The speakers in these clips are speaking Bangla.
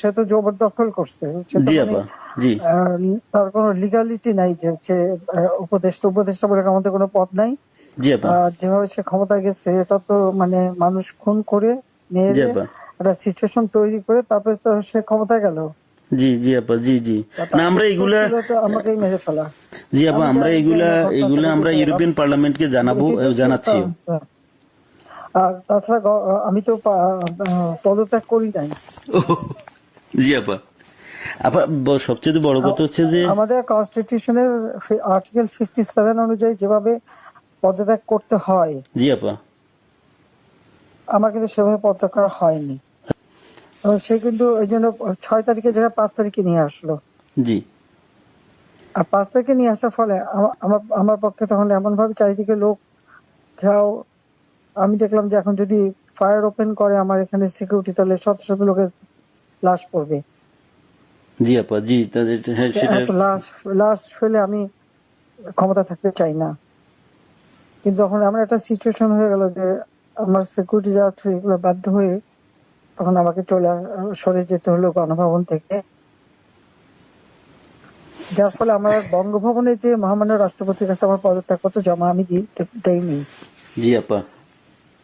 সে তো জবরদখল করছে জি মানে, আপা জি। তার কোনো লিগালিটি নাই যে হচ্ছে উপদেষ্টা উপদেষ্টা বলে আমাদের কোনো পদ নাই। জি আপা যেভাবে সে ক্ষমতা গেছে এটা তো মানে মানুষ খুন করে জি একটা সিচুয়েশন তৈরি করে তারপরে তো সে ক্ষমতায় গেল। জি জি আপা জি জি। না আমরা এগুলা তো আমাকেই মেরে ফেলা। জি আপা আমি আমরা এগুলা এগুলা আমরা ইউরোপিয়ান পার্লামেন্টকে জানাব জানাচ্ছি। আর তাছাড়া আমি তো পদত্যাগ করি নাই। জি আপা। আপা সবচেয়ে বড় কথা হচ্ছে যে আমাদের কনস্টিটিউশনের আর্টিকেল ফিফটি সেভেন অনুযায়ী যেভাবে পদত্যাগ করতে হয় জি আপা। আমার কিন্তু সেভাবে পদত্যাগ করা হয়নি। সে কিন্তু ওই জন্য ছয় তারিখে জায়গায় পাঁচ তারিখে নিয়ে আসলো। জি। আর পাঁচ তারিখে নিয়ে আসার ফলে আমার আমার পক্ষে তখন এমন ভাবে চারিদিকে লোক ঘেরাও আমি দেখলাম যে এখন যদি ফায়ার ওপেন করে আমার এখানে সিকিউরিটি তাহলে শত শত লোকের লাশ পড়বে। জি আপা জি তাদের হ্যাঁ সেটা লাশ লাশ ফেলে আমি ক্ষমতা থাকতে চাই না। কিন্তু যখন আমার একটা সিচুয়েশন হয়ে গেল যে আমার সিকিউরিটি যাওয়া এগুলো বাধ্য হয়ে তখন আমাকে চলে সরে যেতে হলো গণভবন থেকে। যার ফলে আমার বঙ্গভবনে যে মহামান্য রাষ্ট্রপতির কাছে আমার পদত্যাগপত্র জমা আমি দি- দেইনি। জি আপা।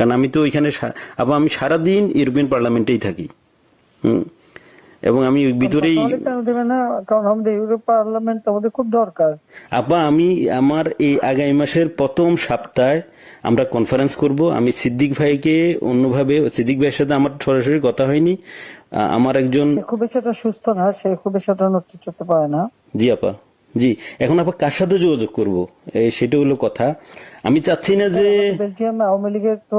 কারণ আমি তো ওইখানে আবার আমি সারাদিন ইউরোপিয়ান পার্লামেন্টেই থাকি। হুম? এবং আমি ভিতরেই কারণ আমাদের ইউরোপ পার্লামেন্ট আমাদের খুব দরকার। আপা আমি আমার এই আগামী মাসের প্রথম সপ্তাহে আমরা কনফারেন্স করব। আমি সিদ্দিক ভাইকে অন্যভাবে সিদ্দিক ভাইয়ের সাথে আমার সরাসরি কথা হয়নি। আমার একজন খুব বেশি সুস্থ না সে খুব বেশি নড়তে চড়তে পারে না। জি আপা জি, এখন আবার কার সাথে যোগাযোগ করব? সেটা হলো কথা। আমি চাচ্ছি না যে বেলজিয়াম আওয়ামী লীগের তো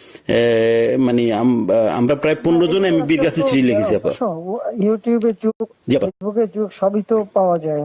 মানে আমরা প্রায় পনেরো জন এমপির কাছে চিঠি লিখেছি আপা। শোনো, ইউটিউবের যুগ জি ফেসবুকের যুগ সবই তো পাওয়া যায়।